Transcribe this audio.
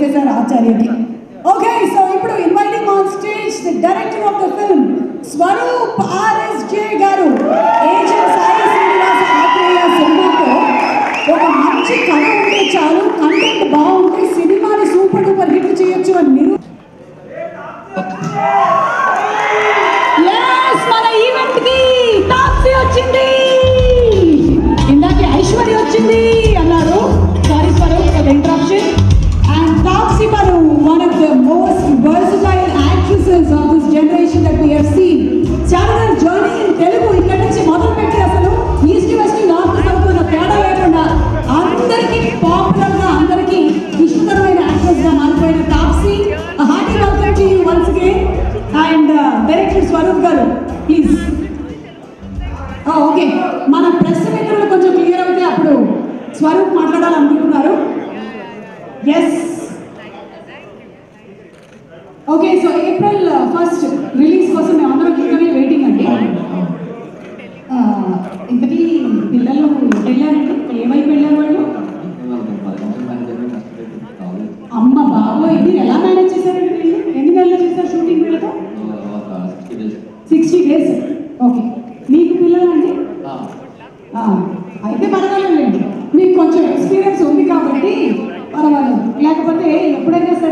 చేశారు ఆచార్యకి okay so ఇప్పుడు inviting on stage the director of the film Swaroop RSJ గారు. ఏజెంట్ సాయి శ్రీనివాస ఆత్రేయ సినిమాతో ఒక మంచి కథ ఉంటే చాలు కంటెంట్ బాగుంటే సినిమాని సూపర్ డూపర్ హిట్ చేయొచ్చు అని నిరూ మన ఈవెంట్కి తాప్సీ వచ్చింది. ఇందాక ఐశ్వర్య వచ్చింది. Generation that we have seen charter journey Telugu. ఇక్కడ నుంచి మొదలు పెట్టి అసలు ఈస్ట్ వెస్ట్ నార్త్ సౌత్ ఉన్న తేడా లేకుండా అందరికీ పాపులర్గా అందరికీ ఇష్టకరమైన యాక్ట్రెస్గా మారిపోయిన Taapsee hearty welcome to you once again and director Swaroop గారు ప్లీజ్ ఓకే మన ప్రెస్ మిత్రులు కొంచెం క్లియర్ అవుతే అప్పుడు Swaroop మాట్లాడాలనుకుంటున్నారు. Yes okay so April first release కోసం మేము అందరం ఈగర్లీ వెయిటింగ్ అండి. ఆ, ఇంతకీ పిల్లలు వెళ్ళారండి ఏమైపు వెళ్ళారు వాళ్ళు? అమ్మ బాబోయ్ ఇది ఎలా మేనేజ్ చేశారండి వీళ్ళు? ఎన్ని నెలలు చేశారు షూటింగ్ వీళ్ళతో? సిక్స్టీ డేస్ ఓకే మీకు పిల్లలండి? ఆ, అయితే పర్వాలేదండి. మీకు కొంచెం ఎక్స్పీరియన్స్ ఉంది కాబట్టి పర్వాలేదు. లేకపోతే ఎప్పుడైనా సరే